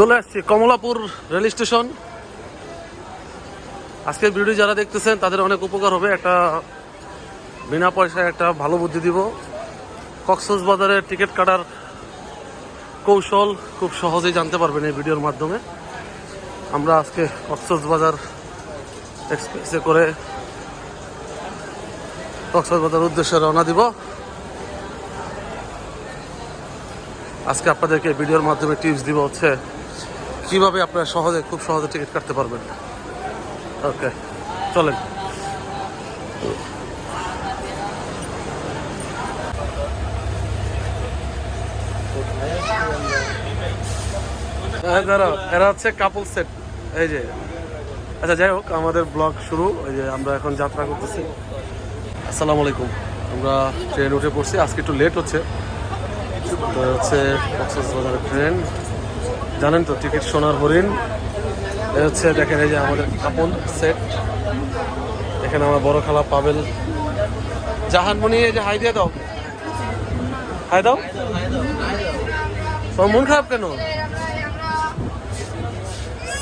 চলে আসছি Kamalapur rail station. আজকের ভিডিও যারা দেখতেছেন, তাদের অনেক উপকার হবে। একটা বিনা পয়সায় একটা ভালো বুদ্ধি দিব। কক্সবাজারের বাজারের টিকিট কাটার কৌশল খুব সহজেই জানতে পারবেন এই ভিডিওর মাধ্যমে। আমরা আজকে কক্সবাজার এক্সপ্রেসে করে কক্সবাজার উদ্দেশ্যে রওনা দিব। আজকে আপনাদেরকে ভিডিওর মাধ্যমে টিপস দিব হচ্ছে কীভাবে আপনারা সহজে খুব সহজে টিকিট কাটতে পারবেন? ওকে চলেন। হ্যাঁ, এরা হচ্ছে কাপল সেট এই যে আচ্ছা যাই হোক আমাদের ব্লগ শুরু। এই যে আমরা এখন যাত্রা করতেছি। আসসালামু আলাইকুম। আমরা ট্রেন উঠে পড়ছি। আজকে একটু লেট হচ্ছে। হচ্ছে কক্সবাজারের ট্রেন জানেন তো টিকিট সোনার হরিণ। এ হচ্ছে দেখেন এই যে আমাদের আপন সেট এখানে আমার বড় খালা পাবেল। জাহানমণি, এই যে হাই দিয়ে দাও। হাই দাও। মন খারাপ কেন?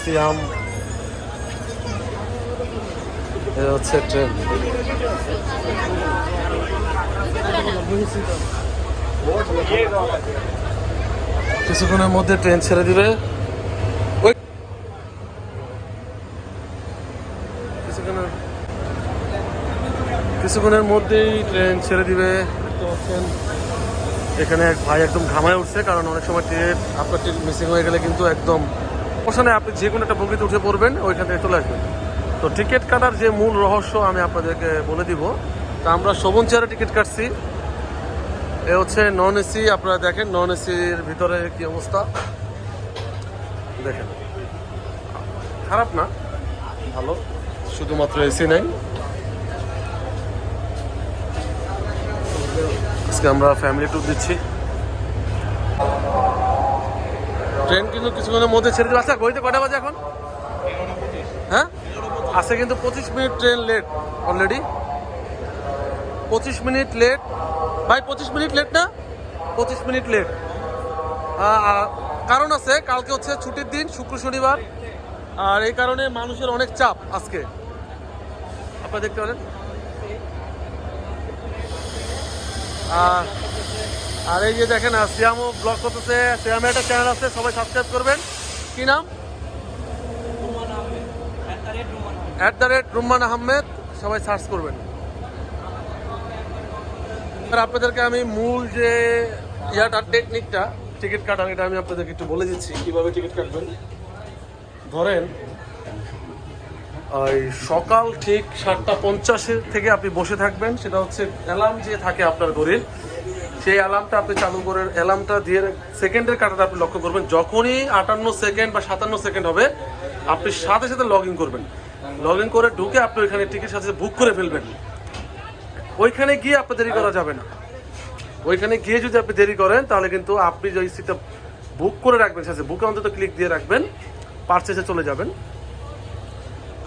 সিয়াম হচ্ছে ট্রেন কিছুক্ষণের মধ্যে ট্রেন ছেড়ে দিবে। কিছুক্ষণের কিছুক্ষণের মধ্যেই ট্রেন ছেড়ে দিবে। এখানে এক ভাই একদম ঘামায় উঠছে, কারণ অনেক সময় ট্রেন আপনার ট্রেন মিসিং হয়ে গেলে কিন্তু একদম ওখানে আপনি যে কোনো একটা বগিতে উঠে পড়বেন, ওইখান থেকে চলে আসবেন। তো টিকিট কাটার যে মূল রহস্য আমি আপনাদেরকে বলে দিব। তা আমরা শোভন চেয়ারে টিকিট কাটছি। এ হচ্ছে নন এসি আপনারা দেখেন নন এসির ভিতরে কি অবস্থা। দেখেন। খারাপ না? ভালো। শুধুমাত্র এসি নাই। আজকে আমরা ফ্যামিলি ট্যুর দিচ্ছি। ট্রেন কিন্তু কিছুক্ষণের মধ্যে ছেড়ে দেবে। আচ্ছা গড়িতে কটা বাজে এখন? হ্যাঁ? আছে কিন্তু পঁচিশ মিনিট ট্রেন লেট অলরেডি পঁচিশ মিনিট লেট ভাই পঁচিশ মিনিট লেট না? পঁচিশ মিনিট লেট কারণ আছে কালকে হচ্ছে ছুটির দিন শুক্র শনিবার। আর এই কারণে মানুষের অনেক চাপ আজকে। আপনারা দেখতে পারেন। আর এই যে দেখেন আর সিয়ামও ব্লগ করতেছে। সিয়ামের একটা চ্যানেল আছে সবাই সাবস্ক্রাইব করবেন। কি নাম? At the rate Rumman Ahmed. সবাই সার্চ করবেন। আপনাদেরকে আমি মূল যে ইয়াটার টেকনিকটা টিকিট কাটার, এটা আমি আপনাদেরকে একটু বলে দিচ্ছি, কীভাবে টিকিট কাটবেন। ধরেন ওই সকাল ঠিক সাতটা পঞ্চাশের থেকে আপনি বসে থাকবেন, সেটা হচ্ছে অ্যালার্ম যে থাকে আপনার ঘড়ির, সেই অ্যালার্মটা আপনি চালু করে অ্যালার্মটা দিয়ে সেকেন্ডের কাটাটা আপনি লক্ষ্য করবেন, যখনই আটান্ন সেকেন্ড বা সাতান্ন সেকেন্ড হবে, আপনি সাথে সাথে লগ ইন করবেন। লগ ইন করে ঢুকে আপনি ওইখানে টিকিট সাথে বুক করে ফেলবেন। ওইখানে গিয়ে আপনি দেরি করা যাবে না। ওইখানে গিয়ে যদি আপনি দেরি করেন, তাহলে কিন্তু আপনি যে সিটটা বুক করে রাখবেন সাথে বুকে অন্তত ক্লিক দিয়ে রাখবেন পার্চেসে চলে যাবেন।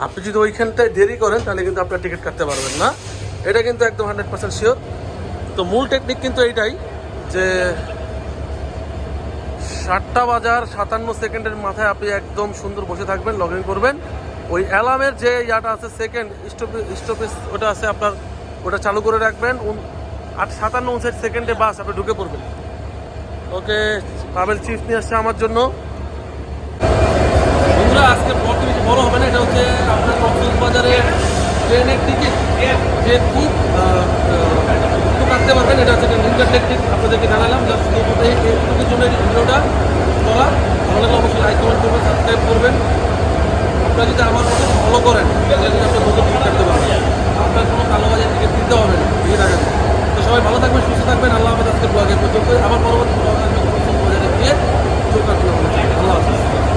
আপনি যদি ওইখানটায় দেরি করেন, তাহলে কিন্তু আপনার টিকিট কাটতে পারবেন না। এটা কিন্তু একদম হান্ড্রেড পার্সেন্ট শিওর তো মূল টেকনিক কিন্তু এইটাই যে সাতটা বাজার সাতান্ন সেকেন্ডের মাথায় আপনি একদম সুন্দর বসে থাকবেন লগ ইন করবেন। ওই অ্যালার্মের যে ইয়াটা আছে সেকেন্ড স্টপেজ স্টপেজ ওটা আছে আপনার ওটা চালু করে রাখবেন। আট, সাতান্ন উনষাট সেকেন্ডে বাস আপনি ঢুকে পড়বেন। ওকে, পাবেল চিপস নিয়ে আসছে আমার জন্য। বন্ধুরা, আজকে ব্লগটি বেশি বড় হবে না, এটা হচ্ছে আপনার কক্সবাজারে ট্রেনের টিকিট। যে খুব কাটতে পারবেন, এটা হচ্ছে টেকনিক, আপনাদেরকে জানালাম। এইটুকুর জন্য এই ভিডিওটা করা। ভালো লাগলে অবশ্যই লাইক কমেন্ট করবেন সাবস্ক্রাইব করবেন। আপনারা যদি আমার মতো ফলো করেন, তাহলে কালো বাজার টিকিট কিনতে হবে না দিয়ে টাকা তো সবাই ভালো থাকবেন, সুস্থ থাকবেন, আল্লাহ আমাদের আজকে ব্লগে পর্যন্ত আবার পরবর্তী ব্লগ আসবে গিয়ে চোখ রাখবেন আল্লাহ হাফিজ।